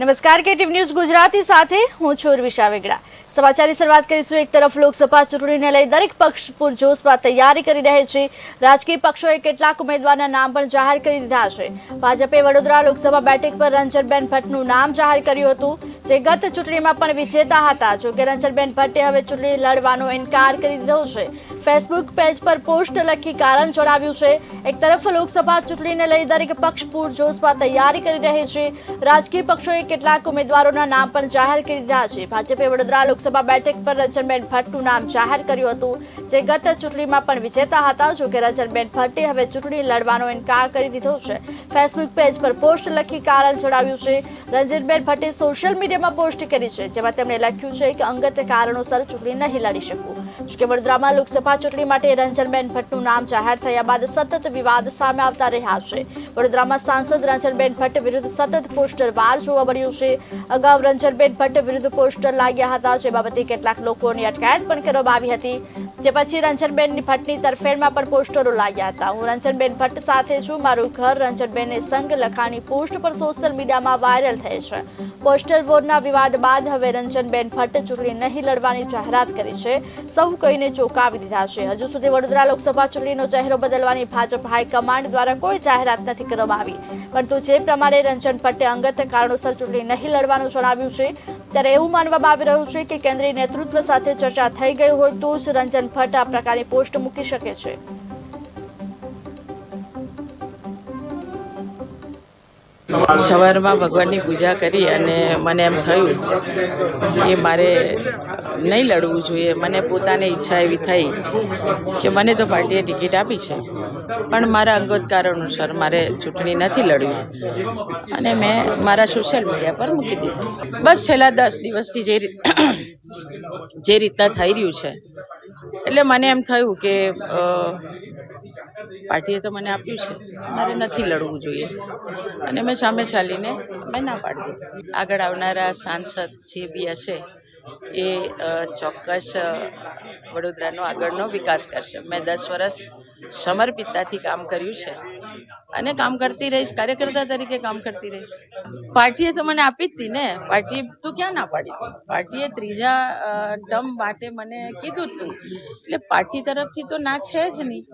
નમસ્કાર કેટીવ ન્યૂઝ ગુજરાતી સાથે હું છું ઉર્વિશા વેગડા. સમાચારની શરૂઆત કરીશું એક તરફ લોકસભા ચૂંટણીને લઈ દરેક પક્ષ પૂરજોશમાં તૈયારી કરી રહે છે. રાજકીય પક્ષોએ કેટલાક ઉમેદવારના નામ પણ જાહેર કરી દીધા છે. ભાજપે વડોદરા લોકસભા બેઠક પર રંજનબેન ભટ્ટનું નામ જાહેર કર્યું હતું, જે ગત ચૂંટણીમાં પણ વિજેતા હતા. જોકે રંજનબેન ભટ્ટે હવે ચૂંટણી લડવાનો ઇનકાર કરી દીધો છે. ફેસબુક પેજ પર પોસ્ટ લખી કારણ જણાવ્યું છે. એક તરફ લોકસભા ચૂંટણીને લઈ દરેક પક્ષ પૂરજોશમાં તૈયારી કરી રહી છે. રાજકીય પક્ષોએ કેટલાક ઉમેદવારોના નામ પણ જાહેર કરી દીધા છે. ભાજપે વડોદરા લોકસભા બેઠક પર રંજનબેન ભટ્ટનું નામ જાહેર કર્યું હતું. જે ગત ચૂંટણીમાં પણ વિજેતા હતા જોકે રંજનબેન ભટ્ટે હવે ચૂંટણી લડવાનો ઇનકાર કરી દીધો છે. ફેસબુક પેજ પર પોસ્ટ લખી કારણ જણાવ્યું છે, રંજનબેન ભટ્ટે સોશિયલ મીડિયામાં પોસ્ટ કરી છે, જેમાં તેમણે લખ્યું છે કે અંગત કારણોસર ચૂંટણી નહીં લડી શકું. જોકે વડોદરામાં લોકસભા ચૂંટણી માટે રંજનબેન ભટ્ટનું નામ જાહેર થયા બાદ સતત વિવાદ સામે આવતા રહ્યા છે. વડોદરામાં સાંસદ રંજનબેન ભટ્ટ વિરુદ્ધ સતત પોસ્ટર વાર જોવા મળ્યું છે. અગાઉ રંજનબેન ભટ્ટ વિરુદ્ધ પોસ્ટર લાગ્યા હતા, જે બાબતે કેટલાક લોકોની અટકાયત પણ કરવામાં આવી હતી. જે પછી રંજનબેનની ભટ્ટની તરફેણમાં પણ પોસ્ટરો લાગ્યા હતા. હું રંજનબેન ભટ્ટ સાથે છું. મારું ઘર રંજનબેનને સંગ લખાણી પોસ્ટ પર સોશિયલ મીડિયામાં વાયરલ થઈ છે. પોસ્ટર વોરના વિવાદ બાદ હવે રંજનબેન ભટ્ટ ચૂંટણી નહીં લડવાની જાહેરાત કરી છે. સૌ કોઈને ચોંકાવી દીધા છે. હજુ સુધી વડોદરા લોકસભા ચૂંટણીનો ચહેરો બદલવાની ભાજપ હાઈકમાન્ડ દ્વારા કોઈ જાહેરાત નથી કરવામાં આવી. પરંતુ જે પ્રમાણે રંજન ભટ્ટે અંગત કારણોસર ચૂંટણી નહીં લડવાનું જણાવ્યું છે ત્યારે એવું માનવામાં આવી રહ્યું છે કે કેન્દ્રીય નેતૃત્વ સાથે ચર્ચા થઈ ગઈ હોય તો જ રંજન ભટ્ટ આ પ્રકારની પોસ્ટ મૂકી શકે છે. સવારમાં ભગવાનની પૂજા કરી અને મને એમ થયું કે મારે નહીં લડવું જોઈએ. મને પોતાને ઈચ્છા એવી થઈ કે મને તો પાર્ટીએ ટિકિટ આપી છે. પણ મારા અંગત કારણોસર મારે ચૂંટણી નથી લડવી. અને મેં મારા સોશિયલ મીડિયા પર મૂકી દીધું. બસ છેલ્લા દસ દિવસથી જે જે રીતના થઈ રહ્યું છે. એટલે મને એમ થયું કે પાર્ટીએ તો મને આપ્યું છે. મારે નથી લડવું જોઈએ. અને મેં સામે ચાલીને મેં ના પાડ્યું આગળ આવનારા સાંસદ જે બી હશે, એ ચોક્કસ વડોદરાનો આગળનો વિકાસ કરશે. મેં દસ વર્ષ સમર્પિતતાથી કામ કર્યું છે. અને કામ કરતી રહીશ, કાર્યકર્તા તરીકે કામ કરતી રહીશ. પાર્ટીએ તો મને આપી જ હતી ને. પાર્ટીએ તો ક્યાં ના પાડી? પાર્ટીએ ત્રીજા ટર્મ માટે મને કીધું હતું એટલે પાર્ટી તરફથી તો ના છે જ નહીં.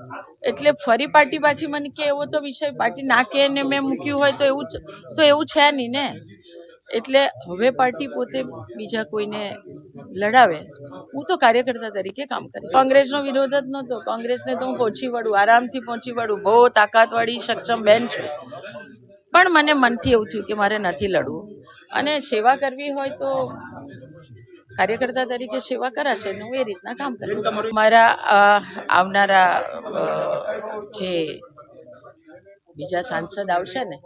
એટલે ફરી પાર્ટી પાછી મને કે એવો તો વિષય, પાર્ટી ના કે ને મેં મૂક્યું હોય તો એવું તો એવું છે નહીં ને. એટલે હવે પાર્ટી પોતે બીજા કોઈને લડાવે, હું તો કાર્યકર્તા તરીકે કામ કરીશ. કોંગ્રેસનો વિરોધ જ નહોતો. કોંગ્રેસને તો હું પહોંચી વળું, આરામથી પહોંચી વળું. બહુ તાકાતવાળી, સક્ષમ બેન છું. પણ મને મનથી એવું થયું કે મારે નથી લડવું. અને સેવા કરવી હોય તો કાર્યકર્તા તરીકે સેવા કરાશે ને હું એ રીતના કામ કરીશ મારા આવનારા જે બીજા સાંસદ આવશે ને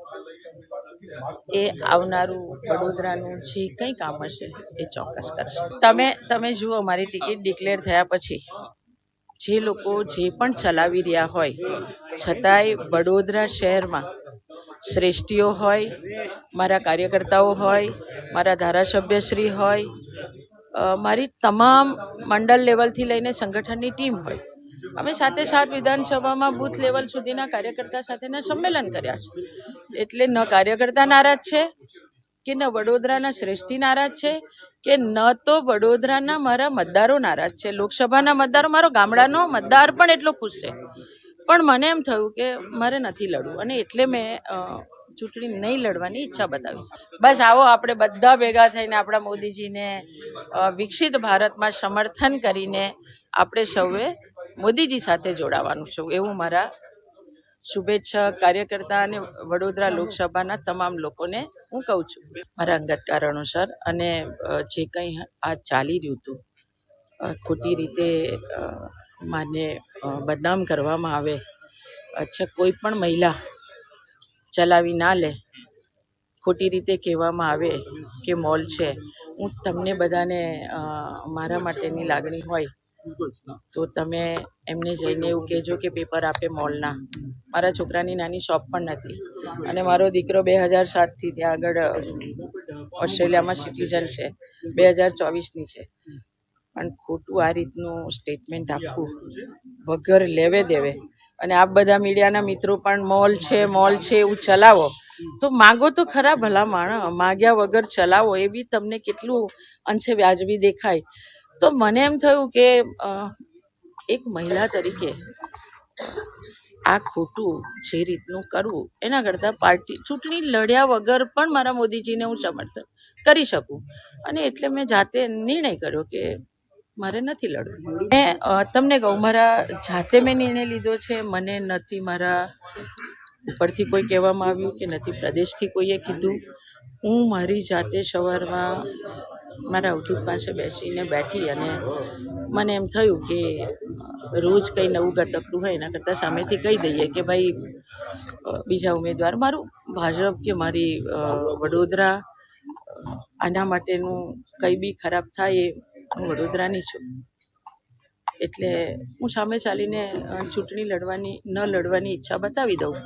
એ આવનારું વડોદરાનું જે કંઈ કામ હશે, એ ચોક્કસ કરશે. તમે તમે જુઓ, મારી ટિકિટ ડિક્લેર થયા પછી જે લોકો જે પણ ચલાવી રહ્યા હોય, છતાંય વડોદરા શહેરમાં શ્રેષ્ઠીઓ હોય, મારા કાર્યકર્તાઓ હોય, મારા ધારાસભ્યશ્રી હોય મારી તમામ મંડળ લેવલથી લઈને સંગઠનની ટીમ હોય અમે સાથે સાથ વિધાનસભામાં બૂથ લેવલ સુધીના કાર્યકર્તા સાથેના સંમેલન કર્યા છે. એટલે ન કાર્યકર્તા નારાજ છે, કે ન વડોદરાના શ્રેષ્ઠી નારાજ છે, કે ન તો વડોદરાના મારા મતદારો નારાજ છે. લોકસભાના મતદારો, મારો ગામડાનો મતદાર પણ એટલો ખુશ છે. પણ મને એમ થયું કે મારે નથી લડવું અને એટલે મેં ચૂંટણી નહીં લડવાની ઈચ્છા બતાવી. બસ આવો આપણે બધા ભેગા થઈને આપણા મોદીજીને વિકસિત ભારતમાં સમર્થન કરીને આપણે સૌએ મોદીજી સાથે જોડાવાનું છું. એવું મારા શુભેચ્છા કાર્યકર્તા અને વડોદરા લોકસભાના તમામ લોકોને હું કહું છું. મારા અંગત કારણોસર અને જે કંઈ આ ચાલી રહ્યું હતું ખોટી રીતે માને બદનામ કરવામાં આવે, અચ્છા, કોઈ પણ મહિલા ચલાવી ના લે, ખોટી રીતે કહેવામાં આવે કે મોલ છે, હું તમને બધાને મારા માટેની લાગણી હોય તો તમે એમને જઈને એવું કહેજો કે પેપર આપે મોલના. મારા છોકરાની નાની શોપ પણ નથી. અને મારો દીકરો બે હજાર સાતથી ત્યાં આગળ ઓસ્ટ્રેલિયામાં સિટીઝન છે. બે હજાર ચોવીસની છે. પણ ખોટું આ રીતનું સ્ટેટમેન્ટ આપવું વગર લેવે દેવે. અને આ બધા મીડિયાના મિત્રો પણ મોલ છે મોલ છે, એવું ચલાવો. તો માગો તો ખરા ભલા માણસ. માગ્યા વગર ચલાવો. એ બી તમને કેટલું અંશે વ્યાજબી દેખાય. તો મને એમ થયું કે એક મહિલા તરીકે, આ ખોટું જે રીતનું કરવું, એના કરતાં પાર્ટી, ચૂંટણી લડ્યા વગર પણ મારા મોદીજીને હું સમર્થન કરી શકું. અને એટલે મેં જાતે નિર્ણય કર્યો કે મારે નથી લડવું. મેં તમને કહું, મારા જાતે મેં નિર્ણય લીધો છે. મને નથી મારા ઉપરથી કોઈ કહેવામાં આવ્યું કે નથી પ્રદેશથી કોઈએ કીધું. હું મારી જાતે સવારમાં મારા અવધૂત પાસે બેસીને બેઠી અને મને એમ થયું કે રોજ કંઈ નવું ગતકડું હોય એના કરતાં સામેથી કહી દઈએ કે ભાઈ બીજા ઉમેદવાર, મારું ભાજપ કે મારી વડોદરા આના માટેનું કંઈ બી ખરાબ થાય એ હું વડોદરાની છું. એટલે હું સામે ચાલીને ચૂંટણી લડવાની ન લડવાની ઈચ્છા બતાવી દઉં.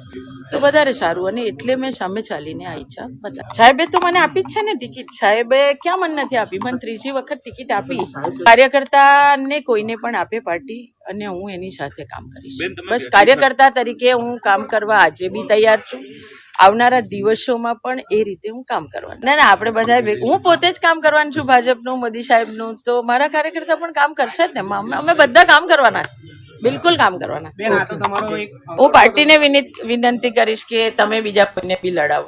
તો વધારે સારું અને એટલે મેં સામે ચાલીને આ ઈચ્છા બતાવી. સાહેબે તો મને આપી જ છે ને ટિકિટ? સાહેબે ક્યાં મને નથી આપી? મને ત્રીજી વખત ટિકિટ આપી. કાર્યકર્તાને કોઈને પણ આપે પાર્ટી અને હું એની સાથે કામ કરીશ. બસ કાર્યકર્તા તરીકે હું કામ કરવા આજે બી તૈયાર છું. આવનારા દિવસોમાં પણ એ રીતે હું કામ કરવાનું. ના ના આપણે બધા હું પોતે જ કામ કરવાનું છું ભાજપનું મોદી સાહેબનું તો મારા કાર્યકર્તા પણ કામ કરશે જ ને. અમે બધા કામ કરવાના છે. બિલકુલ કામ કરવાના. તો તમારો એક હું પાર્ટીને વિનંતી કરીશ કે તમે બીજા કોઈને બી લડાવો.